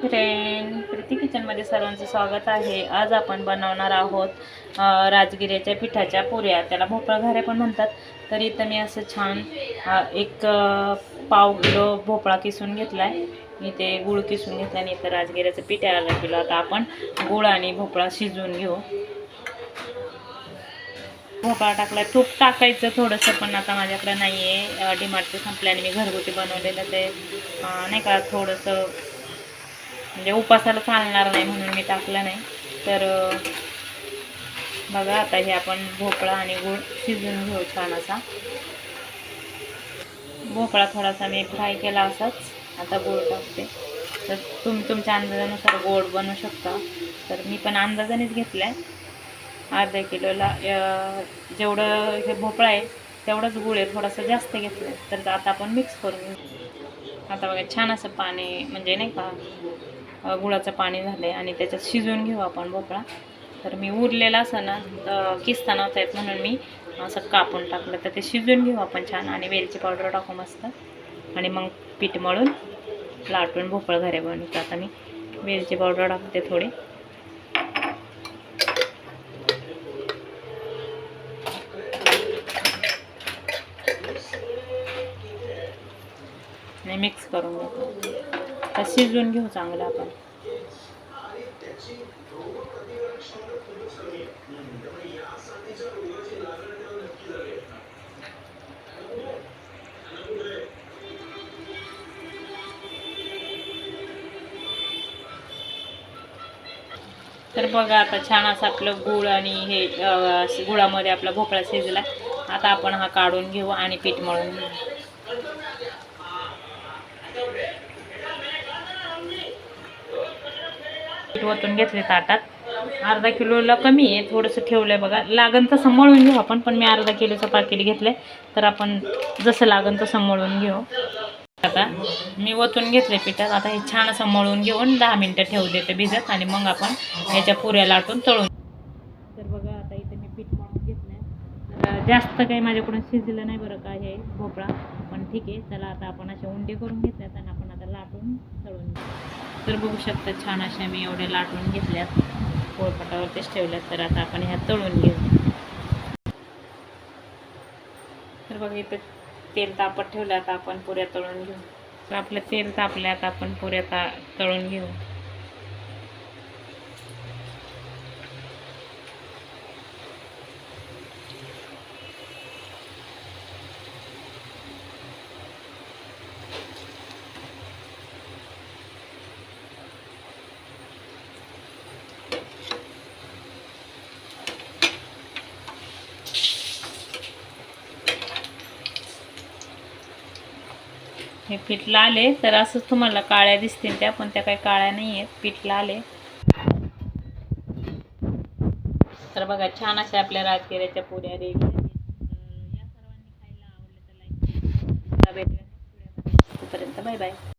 Friend Preeti किचनमध्ये सर्वांचं स्वागत आहे. आज आपण बनवणार आहोत राजगिऱ्याच्या पिठाच्या पुऱ्या. त्याला भोपळा घाऱ्या पण म्हणतात. तर इथं मी असं छान एक पाव किलो भोपळा किसून घेतला आहे इथे गुळ किसून घेतला आणि इथं राजगिऱ्याचं पीठ यायला किलो आता आपण गुळ आणि भोपळा शिजवून घेऊ. भोपळा टाकला तूप टाकायचं थोडंसं पण आता माझ्याकडे नाही आहे डिमार्टचं संपल्याने मी घरगुती बनवलेलं ते नाही का थोडंसं म्हणजे उपासाला चालणार नाही म्हणून मी टाकलं नाही. तर बघा आता हे आपण भोपळा आणि गुळ शिजवून घेऊ छान असा भोपळा थोडासा मी फ्राय केला असाच. आता गोड टाकते. तर तुम तुमच्या अंदाजानुसार गोड बनवू शकता. तर मी पण अंदाजानेच घेतलं आहे अर्धा किलोला जेवढं हे भोपळा आहे तेवढंच गुळ आहे. थोडासा जास्त घेतलं आहे तर आता आपण मिक्स करून घेऊ. आता बघा छान असं पाणी म्हणजे नाही का गुळाचं पाणी झालं आहे आणि त्याच्यात शिजवून घेऊ आपण भोपळा. तर मी उरलेला असं ना किस्तानाच आहेत म्हणून मी असं कापून टाकलं. तर ते शिजवून घेऊ आपण छान आणि वेलची पावडर टाकू मस्त. आणि मग पीठ मळून लाटून भोपळा घरे बनवतो आता मी वेलची पावडर टाकते थोडी. आणि मिक्स करून घेतो आता शिजवून घेऊ चांगलं आपण. तर बघा आता छान असं आपलं गुळ आणि हे गुळामध्ये आपला भोपळा शिजला आता आपण हा काढून घेऊ आणि पीठ मळून घेऊ. ओतून घेतले ताटात. अर्धा किलोला कमी आहे थोडंसं ठेवलं आहे बघा. लागन तसं मळून घेऊ आपण पण मी अर्धा किलोचं पाकिट घेतलं तर आपण जसं लागन तसं मळून घेऊ. आता मी ओतून घेतले पिठात. आता हे छान असं मळून घेऊन दहा मिनटं ठेवू देते भिजत आणि मग आपण ह्याच्या पुऱ्या लाटून तळून. तर बघा आता इथे मी पीठ मळून घेतलं जास्त काही माझ्याकडून शिजलं नाही बरं का हे भोपळा पण ठीक आहे. चला आता आपण अशा उंडे करून घेतल्यात आणि आपण आता लाटून तळून घेऊ. तर बघू शकता छान अशा मी एवढ्या लाटून घेतल्यात पोळपाटावरतीच ठेवल्यात तर आता आपण ह्या तळून घेऊ. तर बघा इथं तेल तापत ठेवलं आता आपण पुऱ्या तळून घेऊ. तर आपलं तेल तापल्यात आता आपण पुऱ्या ता तळून घेऊ. हे पीठ आले तर असंच तुम्हाला काळ्या दिसतील त्या पण त्या काही काळ्या नाही आहेत पीठ आले तर बघा छान अशा आपल्या राजगिऱ्याच्या पुऱ्या रेडी या सर्वांनी खायला आवडलं तर लाईक तोपर्यंत बाय बाय